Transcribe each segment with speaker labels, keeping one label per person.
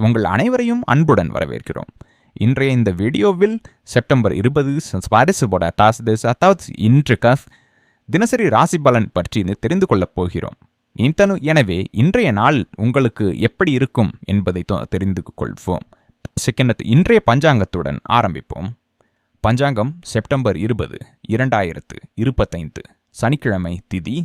Speaker 1: உங்கள் அனைவரையும் அன்புடன் வரவேற்கிறோம். இன்றைய இந்த வீடியோவில் செப்டம்பர் இருபது ஸ்பாரீச போட டாஸ் திஸ் அதாவது இன்று கஃப் தினசரி ராசி பலன் பற்றி தெரிந்து கொள்ளப் போகிறோம். இத்தனு எனவே இன்றைய நாள் உங்களுக்கு எப்படி இருக்கும் என்பதை தொ- தெரிந்து கொள்வோம். செகண்ட் இன்றைய பஞ்சாங்கத்துடன் ஆரம்பிப்போம். பஞ்சாங்கம் செப்டம்பர் இருபது இரண்டாயிரத்து இருபத்தைந்து சனிக்கிழமை திதி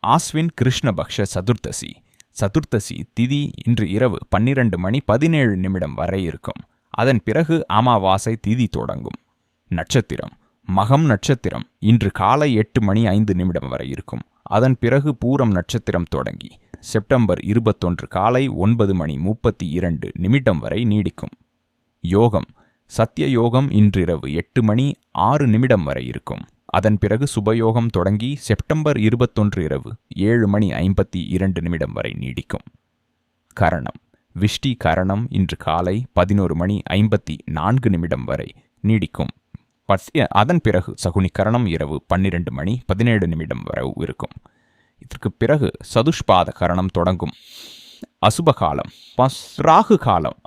Speaker 1: ஆஸ்வின் கிருஷ்ணபக்ஷ சதுர்த்தசி. சதுர்த்தசி திதி இன்று இரவு பன்னிரண்டு மணி பதினேழு நிமிடம் வரை இருக்கும். அதன் பிறகு அமாவாசை திதி தொடங்கும். நட்சத்திரம். மகம் நட்சத்திரம். இன்று காலை எட்டு மணி ஐந்து நிமிடம் வரை இருக்கும். அதன் பிறகு பூரம் நட்சத்திரம் தொடங்கி செப்டம்பர் இருபத்தொன்று காலை ஒன்பது மணி முப்பத்தி இரண்டு நிமிடம் வரை நீடிக்கும். யோகம். சத்திய யோகம் இன்றிரவு எட்டு மணி ஆறு நிமிடம் வரை இருக்கும். அதன் பிறகு சுபயோகம் தொடங்கி செப்டம்பர் இருபத்தொன்று இரவு ஏழு மணி ஐம்பத்தி இரண்டு நிமிடம் வரை நீடிக்கும். கரணம். விஷ்டி கரணம் இன்று காலை பதினோரு மணி ஐம்பத்தி நான்கு நிமிடம் வரை நீடிக்கும். அதன் பிறகு சகுனி கரணம் இரவு பன்னிரண்டு மணி பதினேழு நிமிடம் வரை இருக்கும். இதற்கு பிறகு சதுஷ்பாத கரணம் தொடங்கும். அசுப காலம் பஸ் ராகு காலம்.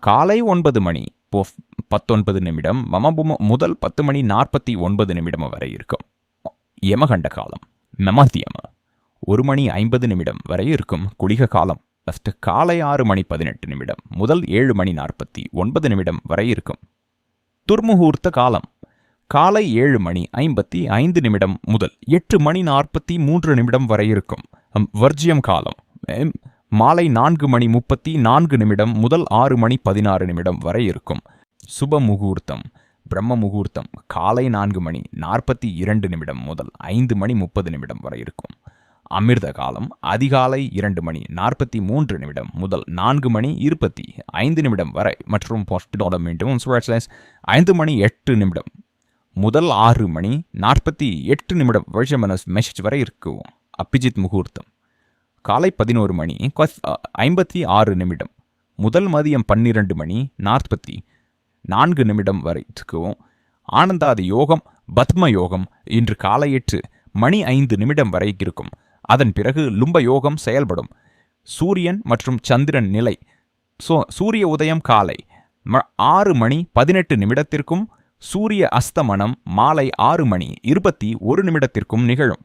Speaker 1: காலை ஒன்பது மணி பத்தொன்பது நிமிடம். மமபும முதல் பத்து மணி நாற்பத்தி ஒன்பது நிமிடம் வரை இருக்கும். யமகண்ட காலம். மமத்தியம ஒரு மணி ஐம்பது நிமிடம் வரை இருக்கும். குளிக காலம். ஃபஸ்ட்டு காலை ஆறு மணி பதினெட்டு நிமிடம். முதல் ஏழு மணி நாற்பத்தி ஒன்பது நிமிடம் வரை இருக்கும். துர்முகூர்த்த காலம். காலை ஏழு மணி ஐம்பத்தி ஐந்து நிமிடம் முதல் எட்டு மணி நாற்பத்தி மூன்று நிமிடம் வரை இருக்கும். வர்ஜியம் காலம். மாலை நான்கு மணி முப்பத்தி நான்கு நிமிடம் முதல் ஆறு மணி பதினாறு நிமிடம் வரை இருக்கும். சுப முகூர்த்தம். பிரம்ம முகூர்த்தம். காலை நான்கு மணி நாற்பத்தி இரண்டு நிமிடம் முதல் ஐந்து மணி முப்பது நிமிடம் வரை இருக்கும். அமிர்த காலம். அதிகாலை இரண்டு மணி நாற்பத்தி மூன்று நிமிடம் முதல் நான்கு மணி இருபத்தி ஐந்து நிமிடம் வரை மற்றும் மீண்டும் ஐந்து மணி எட்டு நிமிடம் முதல் ஆறு மணி நாற்பத்தி எட்டு நிமிடம் வருஷமனஸ் மெசேஜ் வரை இருக்கும். அபிஜித் முகூர்த்தம். காலை பதினோரு மணி ஐம்பத்தி ஆறு நிமிடம் முதல் மதியம் பன்னிரண்டு மணி நாற்பத்தி நான்கு நிமிடம் வரைக்கும் இருக்கும் ஆனந்தாதி யோகம் பத்ம யோகம் இன்று காலை எட்டு மணி ஐந்து நிமிடம் வரை இருக்கும். அதன் பிறகு லும்ப யோகம் செயல்படும். சூரியன் மற்றும் சந்திரன் நிலை. சோ சூரிய உதயம் காலை ஆறு மணி பதினெட்டு நிமிடத்திற்கும் சூரிய அஸ்தமனம் மாலை ஆறு மணி இருபத்தி ஒரு நிமிடத்திற்கும் நிகழும்.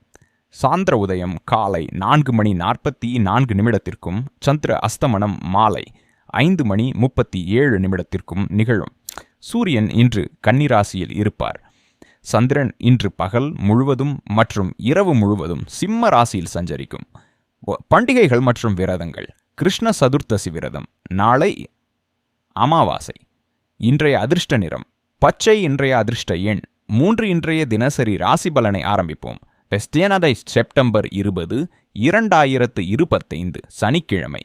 Speaker 1: சாந்திர உதயம் காலை நான்கு மணி நாற்பத்தி நான்கு நிமிடத்திற்கும் சந்திர அஸ்தமனம் மாலை ஐந்து மணி முப்பத்தி ஏழு நிமிடத்திற்கும் நிகழும். சூரியன் இன்று கன்னிராசியில் இருப்பார். சந்திரன் இன்று பகல் முழுவதும் மற்றும் இரவு முழுவதும் சிம்ம ராசியில் சஞ்சரிக்கும். பண்டிகைகள் மற்றும் விரதங்கள். கிருஷ்ண சதுர்த்தசி விரதம். நாளை அமாவாசை. இன்றைய அதிர்ஷ்ட நிறம். பச்சை இன்றைய அதிர்ஷ்ட எண். மூன்று இன்றைய தினசரி ராசி பலனை ஆரம்பிப்போம். வெஸ்டியனதை செப்டம்பர் இருபது இரண்டாயிரத்து இருபத்தைந்து சனிக்கிழமை.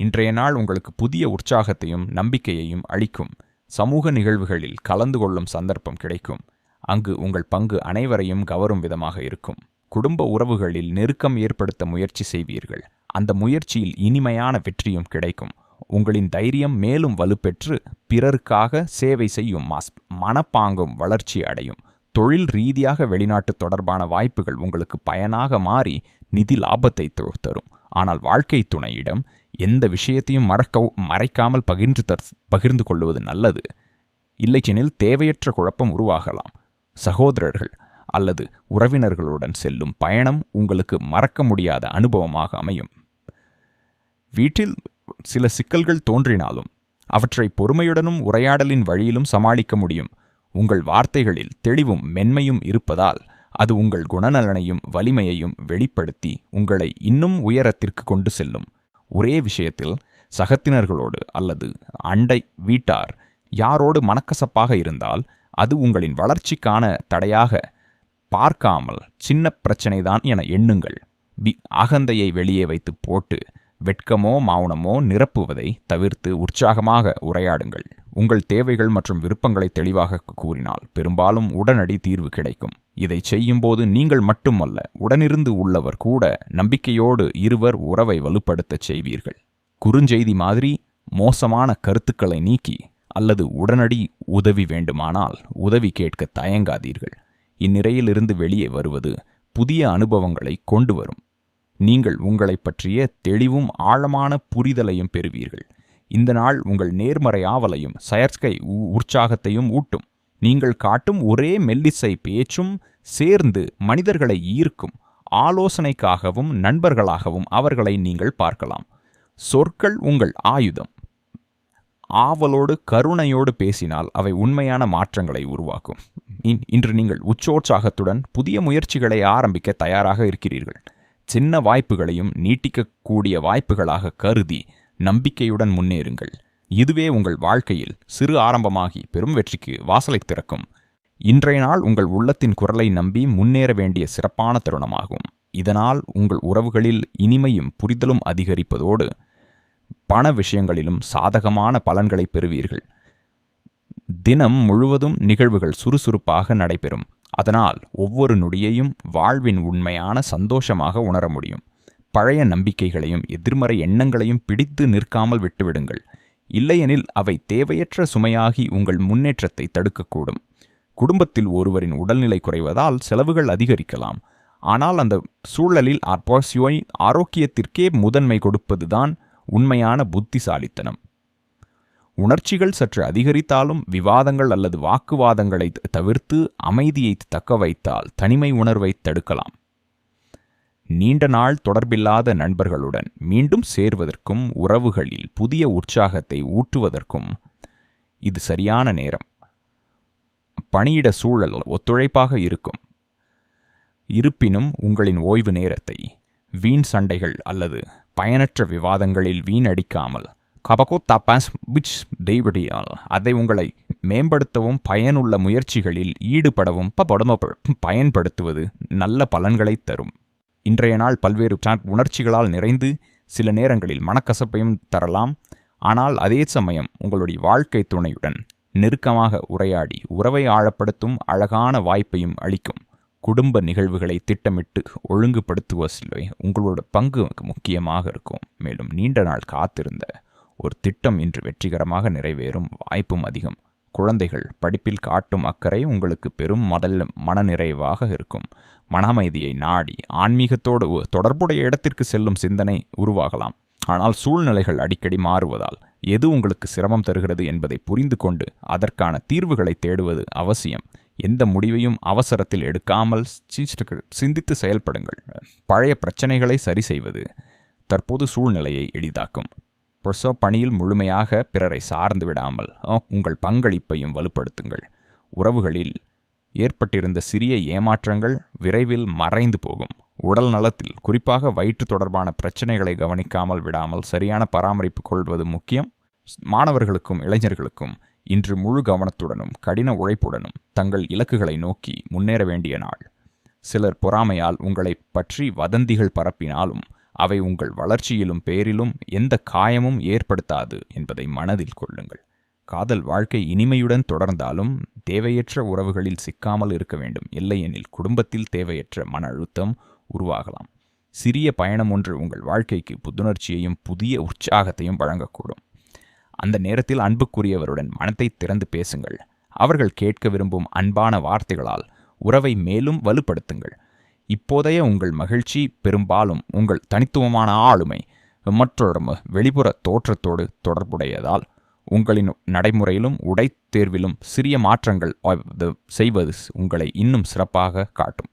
Speaker 1: இன்றைய நாள் உங்களுக்கு புதிய உற்சாகத்தையும் நம்பிக்கையையும் அளிக்கும். சமூக நிகழ்வுகளில் கலந்து கொள்ளும் சந்தர்ப்பம் கிடைக்கும். அங்கு உங்கள் பங்கு அனைவரையும் கவரும் விதமாக இருக்கும். குடும்ப உறவுகளில் நெருக்கம் ஏற்படுத்த முயற்சி செய்வீர்கள். அந்த முயற்சியில் இனிமையான வெற்றியும் கிடைக்கும். உங்களின் தைரியம் மேலும் வலுப்பெற்று பிறருக்காக சேவை செய்யும் மனப்பாங்கும் வளர்ச்சி அடையும். தொழில் ரீதியாக வெளிநாட்டு தொடர்பான வாய்ப்புகள் உங்களுக்கு பயனாக மாறி நிதி லாபத்தை தரும். ஆனால் வாழ்க்கை துணையிடம் எந்த விஷயத்தையும் மறக்க மறைக்காமல் பகிர்ந்து தர் பகிர்ந்து கொள்வது நல்லது. இல்லைச்செனில் தேவையற்ற குழப்பம் உருவாகலாம். சகோதரர்கள் அல்லது உறவினர்களுடன் செல்லும் பயணம் உங்களுக்கு மறக்க முடியாத அனுபவமாக அமையும். வீட்டில் சில சிக்கல்கள் தோன்றினாலும் அவற்றை பொறுமையுடனும் உரையாடலின் வழியிலும் சமாளிக்க முடியும். உங்கள் வார்த்தைகளில் தெளிவும் மென்மையும் இருப்பதால் அது உங்கள் குணநலனையும் வலிமையையும் வெளிப்படுத்தி உங்களை இன்னும் உயரத்திற்கு கொண்டு செல்லும். ஒரே விஷயத்தில் சகத்தினர்களோடு அல்லது அண்டை வீட்டார் யாரோடு மனக்கசப்பாக இருந்தால் அது உங்களின் வளர்ச்சிக்கான தடையாக பார்க்காமல் சின்ன பிரச்சனைதான் என எண்ணுங்கள். வி அகந்தையை வெளியே வைத்து போட்டு வெட்கமோ மௌனமோ நிரப்புவதை தவிர்த்து உற்சாகமாக உரையாடுங்கள். உங்கள் தேவைகள் மற்றும் விருப்பங்களை தெளிவாக கூறினால் பெரும்பாலும் உடனடி தீர்வு கிடைக்கும். இதை செய்யும்போது நீங்கள் மட்டுமல்ல உடனிருந்து உள்ளவர் கூட நம்பிக்கையோடு இருவர் உறவை வலுப்படுத்தச் செய்வீர்கள். குறுஞ்செய்தி மாதிரி மோசமான கருத்துக்களை நீக்கி அல்லது உடனடி உதவி வேண்டுமானால் உதவி கேட்க தயங்காதீர்கள். இந்நிலையிலிருந்து வெளியே வருவது புதிய அனுபவங்களை கொண்டு வரும். நீங்கள் உங்களைப் பற்றிய தெளிவும் ஆழமான புரிதலையும் பெறுவீர்கள். இந்த நாள் உங்கள் நேர்மறை ஆவலையும் செயற்கை உ- உற்சாகத்தையும் ஊட்டும். நீங்கள் காட்டும் ஒரே மெல்லிசை பேச்சும் சேர்ந்து மனிதர்களை ஈர்க்கும் ஆலோசனைக்காகவும் நண்பர்களாகவும் அவர்களை நீங்கள் பார்க்கலாம். சொற்கள் உங்கள் ஆயுதம். ஆவலோடு கருணையோடு பேசினால் அவை உண்மையான மாற்றங்களை உருவாக்கும். இன்று நீங்கள் உச்சோற்சாகத்துடன் புதிய முயற்சிகளை ஆரம்பிக்க தயாராக இருக்கிறீர்கள். சின்ன வாய்ப்புகளையும் நீட்டிக்கக்கூடிய வாய்ப்புகளாக கருதி நம்பிக்கையுடன் முன்னேறுங்கள். இதுவே உங்கள் வாழ்க்கையில் சிறு ஆரம்பமாகி பெரும் வெற்றிக்கு வாசலை திறக்கும். இன்றைய நாள் உங்கள் உள்ளத்தின் குரலை நம்பி முன்னேற வேண்டிய சிறப்பான தருணமாகும். இதனால் உங்கள் உறவுகளில் இனிமையும் புரிதலும் அதிகரிப்பதோடு பண விஷயங்களிலும் சாதகமான பலன்களை பெறுவீர்கள். தினம் முழுவதும் நிகழ்வுகள் சுறுசுறுப்பாக நடைபெறும். அதனால் ஒவ்வொரு நொடியையும் வாழ்வின் உண்மையான சந்தோஷமாக உணர முடியும். பழைய நம்பிக்கைகளையும் எதிர்மறை எண்ணங்களையும் பிடித்து நிற்காமல் விட்டுவிடுங்கள். இல்லையெனில் அவை தேவையற்ற சுமையாகி உங்கள் முன்னேற்றத்தை தடுக்கக்கூடும். குடும்பத்தில் ஒருவரின் உடல்நிலை குறைவதால் செலவுகள் அதிகரிக்கலாம். ஆனால் அந்த சூழலில் ஆர்பாசியோய் ஆரோக்கியத்திற்கே முதன்மை கொடுப்பதுதான் உண்மையான புத்திசாலித்தனம். உணர்ச்சிகள் சற்று அதிகரித்தாலும் விவாதங்கள் அல்லது வாக்குவாதங்களை தவிர்த்து அமைதியை தக்க வைத்தால் தனிமை உணர்வை தடுக்கலாம். நீண்ட நாள் தொடர்பில்லாத நண்பர்களுடன் மீண்டும் சேர்வதற்கும் உறவுகளில் புதிய உற்சாகத்தை ஊட்டுவதற்கும் இது சரியான நேரம். பணியிட சூழல் ஒத்துழைப்பாக இருக்கும். இருப்பினும் உங்களின் ஓய்வு நேரத்தை வீண் சண்டைகள் அல்லது பயனற்ற விவாதங்களில் வீணடிக்காமல் கபகோ பாஸ் பிச் டெய்வடியால் அதை உங்களை மேம்படுத்தவும் பயனுள்ள முயற்சிகளில் ஈடுபடவும் ப- பயன்படுத்துவது நல்ல பலன்களை தரும். இன்றைய நாள் பல்வேறு உணர்ச்சிகளால் நிறைந்து சில நேரங்களில் மனக்கசப்பையும் தரலாம். ஆனால் அதே சமயம் உங்களுடைய வாழ்க்கை துணையுடன் நெருக்கமாக உரையாடி உறவை ஆழப்படுத்தும் அழகான வாய்ப்பையும் அளிக்கும். குடும்ப நிகழ்வுகளை திட்டமிட்டு ஒழுங்குபடுத்துவதில் உங்களோட பங்கு முக்கியமாக இருக்கும். மேலும் நீண்ட நாள் காத்திருந்த ஒரு திட்டம் இன்று வெற்றிகரமாக நிறைவேறும் வாய்ப்பும் அதிகம். குழந்தைகள் படிப்பில் காட்டும் அக்கறை உங்களுக்கு பெரும் மதல் மனநிறைவாக இருக்கும். மன அமைதியை நாடி ஆன்மீகத்தோடு தொடர்புடைய இடத்திற்கு செல்லும் சிந்தனை உருவாகலாம். ஆனால் சூழ்நிலைகள் அடிக்கடி மாறுவதால் எது உங்களுக்கு சிரமம் தருகிறது என்பதை புரிந்து கொண்டு அதற்கான தீர்வுகளை தேடுவது அவசியம். எந்த முடிவையும் அவசரத்தில் எடுக்காமல் சிந்தித்து செயல்படுங்கள். பழைய பிரச்சனைகளை சரி செய்வது தற்போது சூழ்நிலையை எளிதாக்கும். பொசோ பணியில் முழுமையாக பிறரை சார்ந்து விடாமல் உங்கள் பங்களிப்பையும் வலுப்படுத்துங்கள். உறவுகளில் ஏற்பட்டிருந்த சிறிய ஏமாற்றங்கள் விரைவில் மறைந்து போகும். உடல் நலத்தில் குறிப்பாக வயிற்று தொடர்பான பிரச்சனைகளை கவனிக்காமல் விடாமல் சரியான பராமரிப்பு கொள்வது முக்கியம். மாணவர்களுக்கும் இளைஞர்களுக்கும் இன்று முழு கவனத்துடனும் கடின உழைப்புடனும் தங்கள் இலக்குகளை நோக்கி முன்னேற வேண்டிய நாள். சிலர் பொறாமையால் உங்களை பற்றி வதந்திகள் பரப்பினாலும் அவை உங்கள் வளர்ச்சியிலும் பேரிலும் எந்த காயமும் ஏற்படுத்தாது என்பதை மனதில் கொள்ளுங்கள். காதல் வாழ்க்கை இனிமையுடன் தொடர்ந்தாலும் தேவையற்ற உறவுகளில் சிக்காமல் இருக்க வேண்டும். இல்லையெனில் குடும்பத்தில் தேவையற்ற மன அழுத்தம் உருவாகலாம். சிறிய பயணம் ஒன்று உங்கள் வாழ்க்கைக்கு புத்துணர்ச்சியையும் புதிய உற்சாகத்தையும் வழங்கக்கூடும். அந்த நேரத்தில் அன்புக்குரியவருடன் மனத்தை திறந்து பேசுங்கள். அவர்கள் கேட்க விரும்பும் அன்பான வார்த்தைகளால் உறவை மேலும் வலுப்படுத்துங்கள். இப்போதைய உங்கள் மகிழ்ச்சி பெரும்பாலும் உங்கள் தனித்துவமான ஆளுமை மற்றொரு வெளிப்புற தோற்றத்தோடு தொடர்புடையதால் உங்களின் நடைமுறையிலும் உடை தேர்விலும் சிறிய மாற்றங்கள் செய்வது உங்களை இன்னும் சிறப்பாக காட்டும்.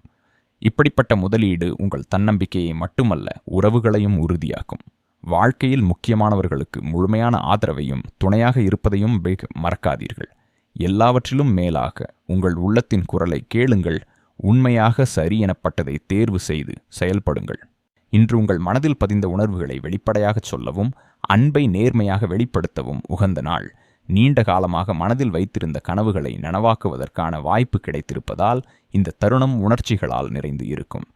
Speaker 1: இப்படிப்பட்ட முதலீடு உங்கள் தன்னம்பிக்கையை மட்டுமல்ல உறவுகளையும் உறுதியாக்கும். வாழ்க்கையில் முக்கியமானவர்களுக்கு முழுமையான ஆதரவையும் துணையாக இருப்பதையும் மறக்காதீர்கள். எல்லாவற்றிலும் மேலாக உங்கள் உள்ளத்தின் குரலை கேளுங்கள் உண்மையாக சரி எனப்பட்டதை தேர்வு செய்து செயல்படுங்கள். இன்று உங்கள் மனதில் பதிந்த உணர்வுகளை வெளிப்படையாகச் சொல்லவும் அன்பை நேர்மையாக வெளிப்படுத்தவும் உகந்த நாள். நீண்ட காலமாக மனதில் வைத்திருந்த கனவுகளை நனவாக்குவதற்கான வாய்ப்பு கிடைத்திருப்பதால் இந்த தருணம் உணர்ச்சிகளால் நிறைந்து இருக்கும்.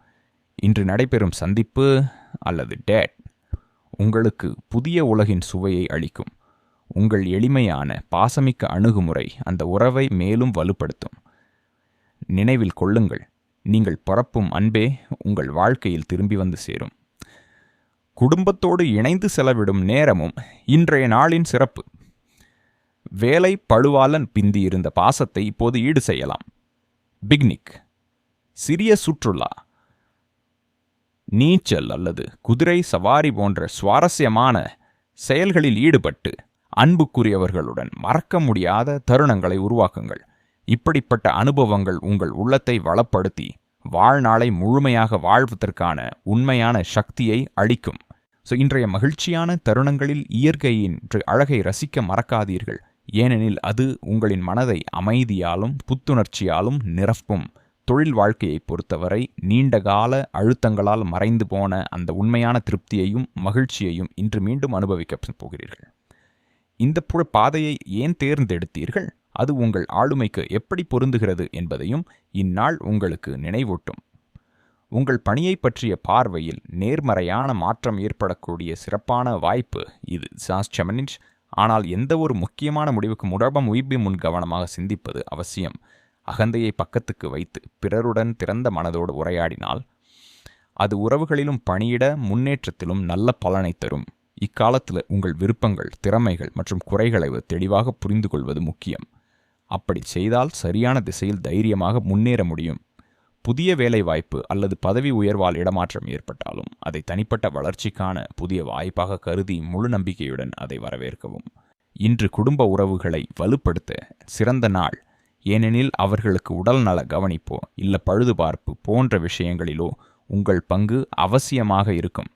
Speaker 1: இன்று நடைபெறும் சந்திப்பு அல்லது டேட் உங்களுக்கு புதிய உலகின் சுவையை அளிக்கும். உங்கள் எளிமையான பாசமிக்க அணுகுமுறை அந்த உறவை மேலும் வலுப்படுத்தும். நினைவில் கொள்ளுங்கள். நீங்கள் பரப்பும் அன்பே உங்கள் வாழ்க்கையில் திரும்பி வந்து சேரும். குடும்பத்தோடு இணைந்து செலவிடும் நேரமும் இன்றைய நாளின் சிறப்பு. வேலை பழுவாலன் பிந்தி இருந்த பாசத்தை இப்போது ஈடு செய்யலாம். பிக்னிக் சிறிய சுற்றுலா. நீச்சல் அல்லது குதிரை சவாரி போன்ற சுவாரஸ்யமான செயல்களில் ஈடுபட்டு அன்புக்குரியவர்களுடன் மறக்க முடியாத தருணங்களை உருவாக்குங்கள். இப்படிப்பட்ட அனுபவங்கள் உங்கள் உள்ளத்தை வளப்படுத்தி வாழ்நாளை முழுமையாக வாழ்வதற்கான உண்மையான சக்தியை அளிக்கும். ஸோ இன்றைய மகிழ்ச்சியான தருணங்களில் இயற்கையின் அழகை ரசிக்க மறக்காதீர்கள். ஏனெனில் அது உங்களின் மனதை அமைதியாலும் புத்துணர்ச்சியாலும் நிரப்பும். தொழில் வாழ்க்கையை பொறுத்தவரை நீண்டகால அழுத்தங்களால் மறைந்து போன அந்த உண்மையான திருப்தியையும் மகிழ்ச்சியையும் இன்று மீண்டும் அனுபவிக்க போகிறீர்கள். இந்த புற பாதையை ஏன் தேர்ந்தெடுத்தீர்கள்? அது உங்கள் ஆளுமைக்கு எப்படி பொருந்துகிறது என்பதையும் இந்நாள் உங்களுக்கு நினைவூட்டும். உங்கள் பணியை பற்றிய பார்வையில் நேர்மறையான மாற்றம் ஏற்படக்கூடிய சிறப்பான வாய்ப்பு இது சாஸ் செமனிச் ஆனால் எந்த ஒரு முக்கியமான முடிவுக்கு முடபம் உய்பி முன் கவனமாக சிந்திப்பது அவசியம். அகந்தையை பக்கத்துக்கு வைத்து பிறருடன் திறந்த மனதோடு உரையாடினால் அது உறவுகளிலும் பணியிட முன்னேற்றத்திலும் நல்ல பலனை தரும். இக்காலத்தில் உங்கள் விருப்பங்கள் திறமைகள் மற்றும் குறைகளை தெளிவாக புரிந்து கொள்வது முக்கியம். அப்படி செய்தால் சரியான திசையில் தைரியமாக முன்னேற முடியும். புதிய வேலை வாய்ப்பு அல்லது பதவி உயர்வால் இடமாற்றம் ஏற்பட்டாலும் அதை தனிப்பட்ட வளர்ச்சிக்கான புதிய வாய்ப்பாக கருதி முழு நம்பிக்கையுடன் அதை வரவேற்கவும். இன்று குடும்ப உறவுகளை வலுப்படுத்த சிறந்த நாள். ஏனெனில் அவர்களுக்கு உடல் நல கவனிப்போ இல்ல பழுதுபார்ப்பு போன்ற விஷயங்களிலோ உங்கள் பங்கு அவசியமாக இருக்கும்.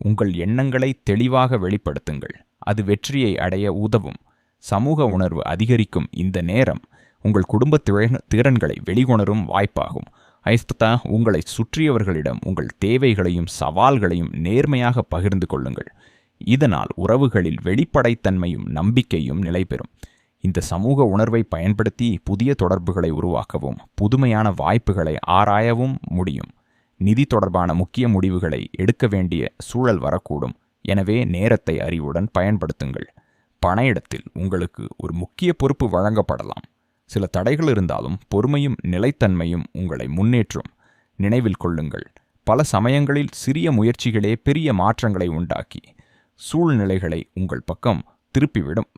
Speaker 1: உங்கள் எண்ணங்களை தெளிவாக வெளிப்படுத்துங்கள். அது வெற்றியை அடைய உதவும். சமூக உணர்வு அதிகரிக்கும் இந்த நேரம் உங்கள் குடும்ப திறன்களை வெளிகொணரும் வாய்ப்பாகும். ஐஸ்தா உங்களை சுற்றியவர்களிடம் உங்கள் தேவைகளையும் சவால்களையும் நேர்மையாக பகிர்ந்து கொள்ளுங்கள். இதனால் உறவுகளில் வெளிப்படைத்தன்மையும் நம்பிக்கையும் நிலைபெறும். இந்த சமூக உணர்வை பயன்படுத்தி புதிய தொடர்புகளை உருவாக்கவும் புதுமையான வாய்ப்புகளை ஆராயவும் முடியும். நிதி தொடர்பான முக்கிய முடிவுகளை எடுக்க வேண்டிய சூழல் வரக்கூடும். எனவே நேரத்தை அறிவுடன் பயன்படுத்துங்கள். பணையிடத்தில் உங்களுக்கு ஒரு முக்கிய பொறுப்பு வழங்கப்படலாம். சில தடைகள் இருந்தாலும் பொறுமையும் நிலைத்தன்மையும் உங்களை முன்னேற்றும். நினைவில் கொள்ளுங்கள். பல சமயங்களில் சிறிய முயற்சிகளே பெரிய மாற்றங்களை உண்டாக்கி சூழ்நிலைகளை உங்கள் பக்கம் திருப்பிவிடும்.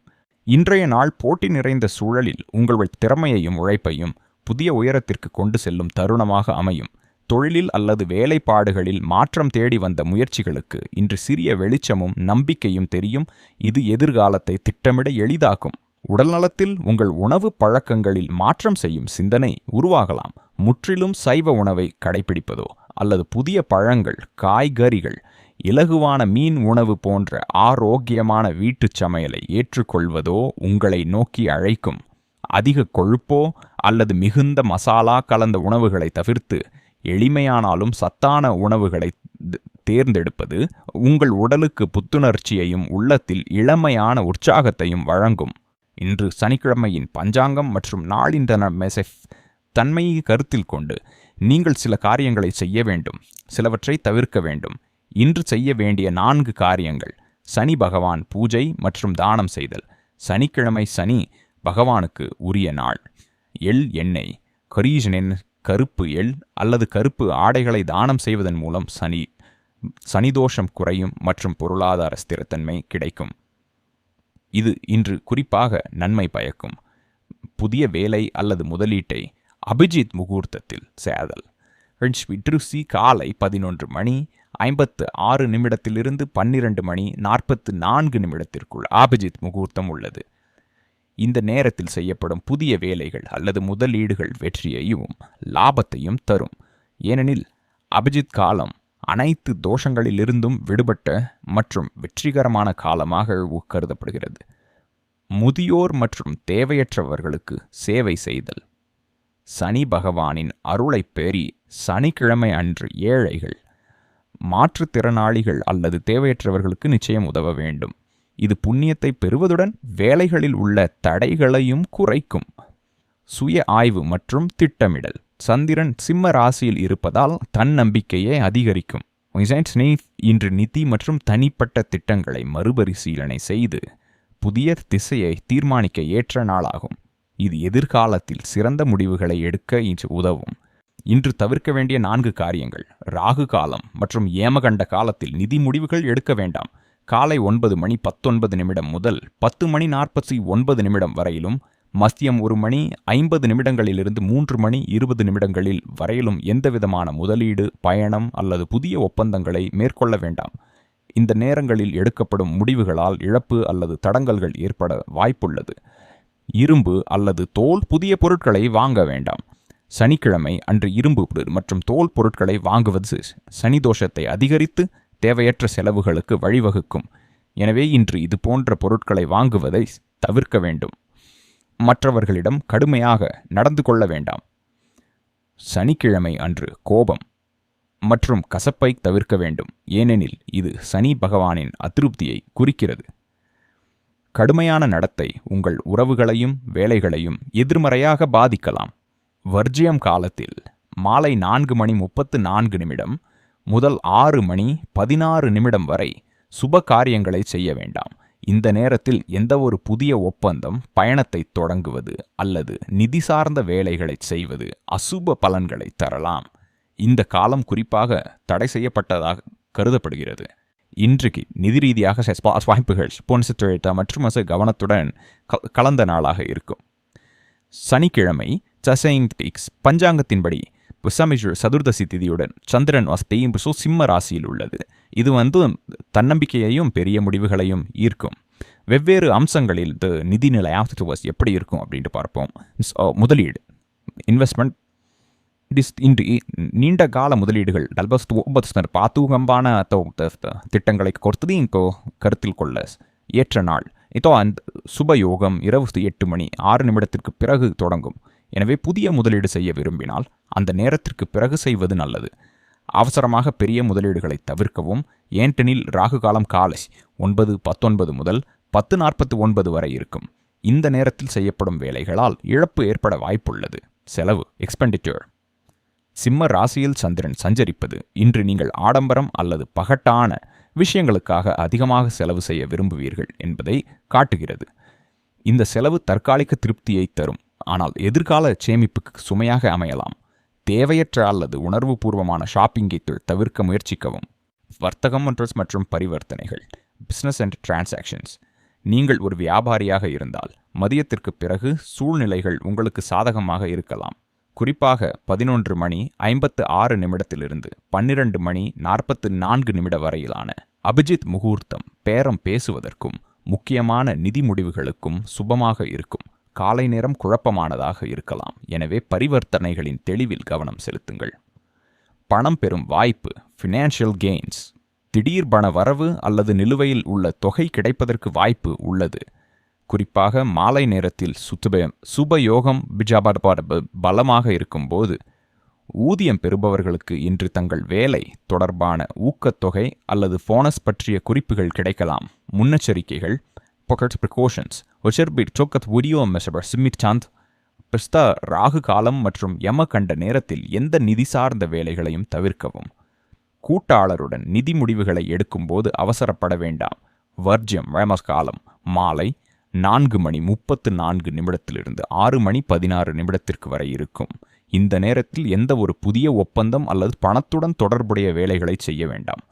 Speaker 1: இன்றைய நாள் போட்டி நிறைந்த சூழலில் உங்கள் திறமையையும் உழைப்பையும் புதிய உயரத்திற்கு கொண்டு செல்லும் தருணமாக அமையும். தொழிலில் அல்லது வேலைப்பாடுகளில் மாற்றம் தேடி வந்த முயற்சிகளுக்கு இன்று சிறிய வெளிச்சமும் நம்பிக்கையும் தெரியும். இது எதிர்காலத்தை திட்டமிட எளிதாக்கும். உடல்நலத்தில் உங்கள் உணவு பழக்கங்களில் மாற்றம் செய்யும் சிந்தனை உருவாகலாம். முற்றிலும் சைவ உணவை கடைபிடிப்பதோ அல்லது புதிய பழங்கள் காய்கறிகள் இலகுவான மீன் உணவு போன்ற ஆரோக்கியமான வீட்டுச் சமையலை ஏற்றுக்கொள்வதோ உங்களை நோக்கி அழைக்கும். அதிக கொழுப்போ அல்லது மிகுந்த மசாலா கலந்த உணவுகளை தவிர்த்து எளிமையானாலும் சத்தான உணவுகளை தேர்ந்தெடுப்பது உங்கள் உடலுக்கு புத்துணர்ச்சியையும் உள்ளத்தில் இளமையான உற்சாகத்தையும் வழங்கும். இன்று சனிக்கிழமையின் பஞ்சாங்கம் மற்றும் நாளின் மெசெஃப் தன்மையை கருத்தில் கொண்டு நீங்கள் சில காரியங்களை செய்ய வேண்டும் சிலவற்றை தவிர்க்க வேண்டும். இன்று செய்ய வேண்டிய நான்கு காரியங்கள். சனி பகவான் பூஜை மற்றும் தானம் செய்தல். சனிக்கிழமை சனி பகவானுக்கு உரிய நாள். எள் எண்ணெய். கரீஜனின் கருப்பு எள் அல்லது கருப்பு ஆடைகளை தானம் செய்வதன் மூலம் சனி சனிதோஷம் குறையும் மற்றும் பொருளாதார ஸ்திரத்தன்மை கிடைக்கும். இது இன்று குறிப்பாக நன்மை பயக்கும். புதிய வேலை அல்லது முதலீட்டை அபிஜித் முகூர்த்தத்தில் சேதல். விட்ருசி காலை பதினொன்று மணி ஐம்பத்து ஆறு நிமிடத்திலிருந்து பன்னிரண்டு மணி நாற்பத்து நான்கு நிமிடத்திற்குள் அபிஜித் முகூர்த்தம் உள்ளது. இந்த நேரத்தில் செய்யப்படும் புதிய வேலைகள் அல்லது முதலீடுகள் வெற்றியையும் லாபத்தையும் தரும். ஏனெனில் அபிஜித் காலம் அனைத்து தோஷங்களிலிருந்தும் விடுபட்ட மற்றும் வெற்றிகரமான காலமாக கருதப்படுகிறது. முதியோர் மற்றும் தேவையற்றவர்களுக்கு சேவை செய்தல். சனி பகவானின் அருளை பெறி சனிக்கிழமை அன்று ஏழைகள் மாற்றுத்திறனாளிகள் அல்லது தேவையற்றவர்களுக்கு நிச்சயம் உதவ வேண்டும். இது புண்ணியத்தை பெறுவதுடன் வேலைகளில் உள்ள தடைகளையும் குறைக்கும். சுய ஆய்வு மற்றும் திட்டமிடல். சந்திரன் சிம்ம ராசியில் இருப்பதால் தன்னம்பிக்கையை அதிகரிக்கும். இன்று நிதி மற்றும் தனிப்பட்ட திட்டங்களை மறுபரிசீலனை செய்து புதிய திசையை தீர்மானிக்க ஏற்ற நாளாகும். இது எதிர்காலத்தில் சிறந்த முடிவுகளை எடுக்க இன்று உதவும். இன்று தவிர்க்க வேண்டிய நான்கு காரியங்கள். ராகு காலம் மற்றும் ஏமகண்ட காலத்தில் நிதி முடிவுகள் எடுக்க வேண்டாம். காலை ஒன்பது மணி பத்தொன்பது நிமிடம் முதல் பத்து மணி நாற்பத்தி ஒன்பது நிமிடம் வரையிலும் மதியம் ஒரு மணி ஐம்பது நிமிடங்களிலிருந்து மூன்று மணி இருபது நிமிடங்களில் வரையிலும் எந்தவிதமான முதலீடு பயணம் அல்லது புதிய ஒப்பந்தங்களை மேற்கொள்ள வேண்டாம். இந்த நேரங்களில் எடுக்கப்படும் முடிவுகளால் இழப்பு அல்லது தடங்கல்கள் ஏற்பட வாய்ப்புள்ளது. இரும்பு அல்லது தோல் புதிய பொருட்களை வாங்க வேண்டாம். சனிக்கிழமை அன்று இரும்பு மற்றும் தோல் பொருட்களை வாங்குவது சனி தோஷத்தை அதிகரித்து தேவையற்ற செலவுகளுக்கு வழிவகுக்கும். எனவே இன்று இது போன்ற பொருட்களை வாங்குவதை தவிர்க்க வேண்டும். மற்றவர்களிடம் கடுமையாக நடந்து கொள்ள வேண்டாம். சனிக்கிழமை அன்று கோபம் மற்றும் கசப்பை தவிர்க்க வேண்டும். ஏனெனில் இது சனி பகவானின் அதிருப்தியை குறிக்கிறது. கடுமையான நடத்தை உங்கள் உறவுகளையும் வேலைகளையும் எதிர்மறையாக பாதிக்கலாம். வர்ஜியம் காலத்தில் மாலை நான்கு மணி முப்பத்து நான்கு நிமிடம் முதல் ஆறு மணி பதினாறு நிமிடம் வரை சுப காரியங்களை செய்ய வேண்டாம். இந்த நேரத்தில் எந்த ஒரு புதிய ஒப்பந்தம் பயணத்தை தொடங்குவது அல்லது நிதி சார்ந்த வேலைகளை செய்வது அசுப பலன்களை தரலாம். இந்த காலம் குறிப்பாக தடை செய்யப்பட்டதாக கருதப்படுகிறது. இன்றைக்கு நிதி ரீதியாக வாய்ப்புகள் பொன்சித்துழைத்த மற்றும் அசு கவனத்துடன் கலந்த நாளாக இருக்கும். சனிக்கிழமை சசைங் பஞ்சாங்கத்தின்படி புசமிஷுர் சதுர்தசி திதியுடன் சந்திரன் வசதியும் சிம்ம ராசியில் உள்ளது. இது வந்து தன்னம்பிக்கையையும் பெரிய முடிவுகளையும் ஈர்க்கும். வெவ்வேறு அம்சங்களில் இது நிதிநிலை ஆஃப்டர்வர்ஸ் எப்படி இருக்கும் அப்படின்ட்டு பார்ப்போம். முதலீடு. இன்வெஸ்ட்மெண்ட். டிஸ் இன்று நீண்ட கால முதலீடுகள் டல்பஸ்ட் ஒன்பது பாத்துகம்பான திட்டங்களை கொடுத்தது இங்கோ கருத்தில் கொள்ள ஏற்ற நாள். இதோ அந்த சுபயோகம் இரவு எட்டு மணி ஆறு நிமிடத்திற்கு பிறகு தொடங்கும். எனவே புதிய முதலீடு செய்ய விரும்பினால் அந்த நேரத்திற்கு பிறகு செய்வது நல்லது. அவசரமாக பெரிய முதலீடுகளை தவிர்க்கவும். ஏன்டனில் ராகுகாலம் காலை ஒன்பது பத்தொன்பது முதல் பத்து நாற்பத்தி ஒன்பது வரை இருக்கும். இந்த நேரத்தில் செய்யப்படும் வேலைகளால் இழப்பு ஏற்பட வாய்ப்புள்ளது. செலவு எக்ஸ்பெண்டிச்சர் சிம்ம ராசியில் சந்திரன் சஞ்சரிப்பது இன்று நீங்கள் ஆடம்பரம் அல்லது பகட்டான விஷயங்களுக்காக அதிகமாக செலவு செய்ய விரும்புவீர்கள் என்பதை காட்டுகிறது. இந்த செலவு தற்காலிக திருப்தியை தரும். ஆனால் எதிர்கால சேமிப்புக்கு சுமையாக அமையலாம். தேவையற்ற அல்லது உணர்வுபூர்வமான ஷாப்பிங்கை தவிர்க்க முயற்சிக்கவும். வர்த்தகம் மற்றும் பரிவர்த்தனைகள் பிஸ்னஸ் அண்ட் டிரான்சாக்ஷன்ஸ் நீங்கள் ஒரு வியாபாரியாக இருந்தால் மதியத்திற்கு பிறகு சூழ்நிலைகள் உங்களுக்கு சாதகமாக இருக்கலாம். குறிப்பாக பதினொன்று மணி ஐம்பத்து ஆறு நிமிடத்திலிருந்து பன்னிரண்டு மணி நாற்பத்து நான்கு நிமிட வரையிலான அபிஜித் முகூர்த்தம் பேரம் பேசுவதற்கும் முக்கியமான நிதி முடிவுகளுக்கும் சுபமாக இருக்கும். காலை நேரம் குழப்பமானதாக இருக்கலாம். எனவே பரிவர்த்தனைகளின் தெளிவில் கவனம் செலுத்துங்கள். பணம் பெறும் வாய்ப்பு ஃபினான்ஷியல் கெயின்ஸ் திடீர் பண வரவு அல்லது நிலுவையில் உள்ள தொகை கிடைப்பதற்கு வாய்ப்பு உள்ளது. குறிப்பாக மாலை நேரத்தில் சுத்துபயம் சுபயோகம் பிஜாபாட் பலமாக இருக்கும்போது ஊதியம் பெறுபவர்களுக்கு இன்று தங்கள் வேலை தொடர்பான ஊக்கத்தொகை அல்லது போனஸ் பற்றிய குறிப்புகள் கிடைக்கலாம். முன்னெச்சரிக்கைகள் பாக்கெட் ப்ரிகாஷன்ஸ் ஒச்சர்பிட் சோக்கத் உரியோ மெசபர் சிம்மிட் சாந்த். பிஸ்தா ராகு காலம் மற்றும் யம கண்ட நேரத்தில் எந்த நிதி சார்ந்த வேலைகளையும் தவிர்க்கவும். கூட்டாளருடன் நிதி முடிவுகளை எடுக்கும்போது அவசரப்பட வேண்டாம். வர்ஜியம் வேமஸ் காலம் மாலை நான்கு மணி முப்பத்து நான்கு நிமிடத்திலிருந்து ஆறு மணி பதினாறு நிமிடத்திற்கு வரை இருக்கும். இந்த நேரத்தில் எந்த ஒரு புதிய ஒப்பந்தம் அல்லது பணத்துடன் தொடர்புடைய வேலைகளை செய்ய வேண்டாம்.